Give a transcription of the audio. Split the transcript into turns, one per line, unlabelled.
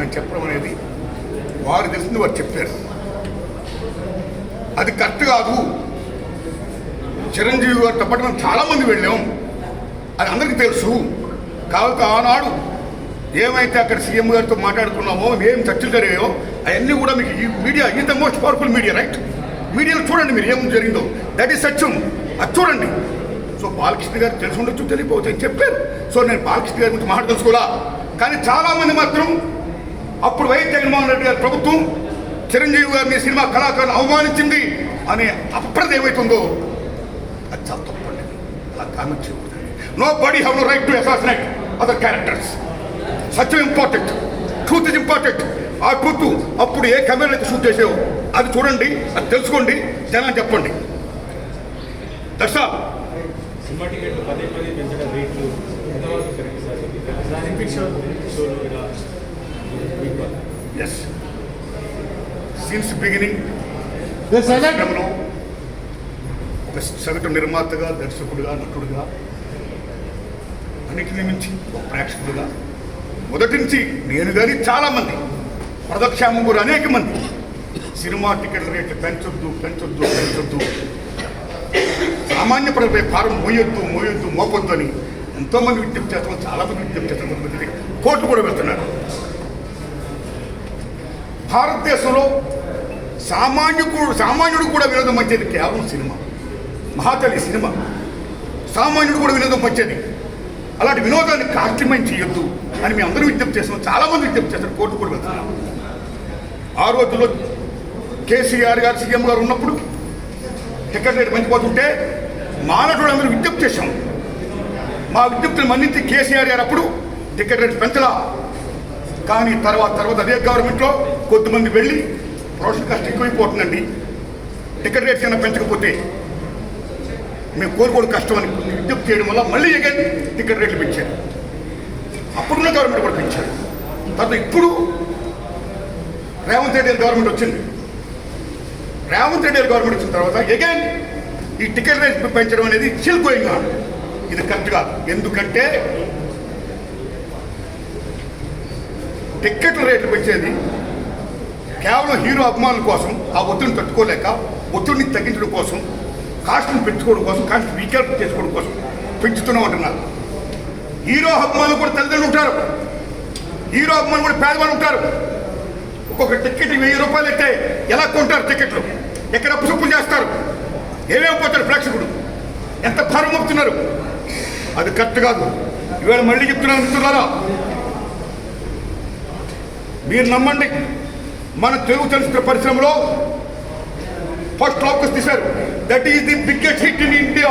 అని చెప్పడం అనేది వారు తెలిసింది వారు చెప్పారు. అది కరెక్ట్ కాదు. చిరంజీవి గారు పాటు మనం చాలామంది వెళ్ళాం. అది అందరికీ తెలుసు. కాబట్టి ఆనాడు ఏమైతే అక్కడ సీఎం గారితో మాట్లాడుకున్నామో ఏం చర్చలు జరిగాయో అవన్నీ కూడా మీకు ఈ మీడియా ఈ the most powerful media right? మీడియాలో చూడండి మీరు ఏం జరిగిందో. దట్ ఈస్ సత్యం అది చూడండి. సో బాలకృష్ణ గారు తెలిసి ఉండొచ్చు తెలియపోవచ్చు అని చెప్పారు. సో నేను బాలకృష్ణ గారి గురించి మాట్లాడుకోవాలా కానీ చాలామంది మాత్రం అప్పుడు వైఎస్ జగన్మోహన్ రెడ్డి గారి ప్రభుత్వం చిరంజీవి గారిని సినిమా కళాకారులు అవమానించింది అనే అప్రద ఏమైతుందో అది చాలా తప్పండి. అలా కామెంట్ చేయకూడదు nobody have no right to assassinate other characters Satyam important truth is important ఆ ట్రూత్ అప్పుడు ఏ కెమెరా అయితే షూట్ చేసావో అది చూడండి అది తెలుసుకోండి జనాన్ని చెప్పండి. దట్స్ ఆల్
సినిమా టికెట్లు పదే పదే పెంచడం రేట్లు ఎంతవరకు correct sir?
Yes
Yes, sir.
రంగంలో ఒక సగటు నిర్మాతగా దర్శకుడిగా నటుడుగా అన్నిటిని మించి ఒక ప్రేక్షకుడిగా మొదటి నుంచి నేను కానీ చాలామంది ప్రదక్షామం కూడా అనేక మంది సినిమా టికెట్ల రేట్లు పెంచొద్దు పెంచొద్దు పెంచొద్దు సామాన్య ప్రజలపై భారం మోయొద్దు మోయొద్దు మోపొద్దు అని ఎంతోమంది విజ్ఞప్తి చేస్తాం చాలామంది విజ్ఞప్తి చేస్తాం కోర్టు కూడా వెళ్తున్నారు భారతదేశంలో సామాన్యుడు సామాన్యుడు కూడా వినోదం వచ్చేది కేవలం సినిమా. మహాతలి సినిమా. సామాన్యుడు కూడా వినోదం వచ్చేది. అలాంటి వినోదాన్ని కాస్ట్లిమైన్ చేయొద్దు అని మేము అందరూ విజ్ఞప్తి చేస్తాం చాలామంది విజ్ఞప్తి చేస్తారు కోర్టు కూడా వెళ్తున్నాం. ఆ రోజుల్లో కేసీఆర్ గారు సీఎం గారు ఉన్నప్పుడు టికెట్ రేటు పెంచిపోతుంటే మానవుడు అందరూ విజ్ఞప్తి చేశాం. మా విజ్ఞప్తిని మన్నించి కేసీఆర్ గారు అప్పుడు టికెట్ రేటు పెంచలా. కానీ తర్వాత తర్వాత అదే గవర్నమెంట్లో కొద్దిమంది వెళ్ళి ప్రొఫెషన్ కాస్ట్ ఎక్కువైపోతుందండి. టికెట్ రేట్స్ అయినా పెంచకపోతే మేము కోరుకోవడం కష్టం అని విజ్ఞప్తి చేయడం వల్ల మళ్ళీ అగైన్ టికెట్ రేట్లు పెంచారు. అప్పుడున్న గవర్నమెంట్ కూడా పెంచారు. తర్వాత ఇప్పుడు రేవంత్ రెడ్డి గవర్నమెంట్ వచ్చింది. రేవంత్ రెడ్డి గారి గవర్నమెంట్ వచ్చిన తర్వాత అగైన్ ఈ టికెట్ రేట్ పెంచడం అనేది స్టిల్ గోయింగ్ ఇది కరెక్ట్ కాదు. ఎందుకంటే టిక్కెట్ల రేట్లు పెంచేది. కేవలం హీరో అభిమానుల కోసం ఆ ఒత్తిడిని తట్టుకోలేక ఒత్తిడిని తగ్గించడం కోసం కాస్ట్ని పెంచుకోవడం కోసం కాస్ట్ వీకర్ చేసుకోవడం కోసం పెంచుతున్నాం అంటున్నారు హీరో అభిమానులు కూడా తల్లిదండ్రులు ఉంటారు. హీరో అభిమానులు కూడా పేదవాళ్ళు ఉంటారు. ఒక్కొక్క టికెట్ వెయ్యి రూపాయలు అయితే ఎలా కొంటారు టికెట్లు ఎక్కడ అప్పుసప్పులు చేస్తారు? ఏమేమి పోతారు ప్రేక్షకుడు? ఎంత భారం మోపుతున్నారు? అది కరెక్ట్ కాదు. ఇవాళ మళ్ళీ చెప్తున్నాను అనుకుంటున్నారా మీరు నమ్మండి. మన తెలుగు చలచిత్ర పరిశ్రమలో ఫస్ట్ అవకాశం తీశారు. That is the biggest hit in India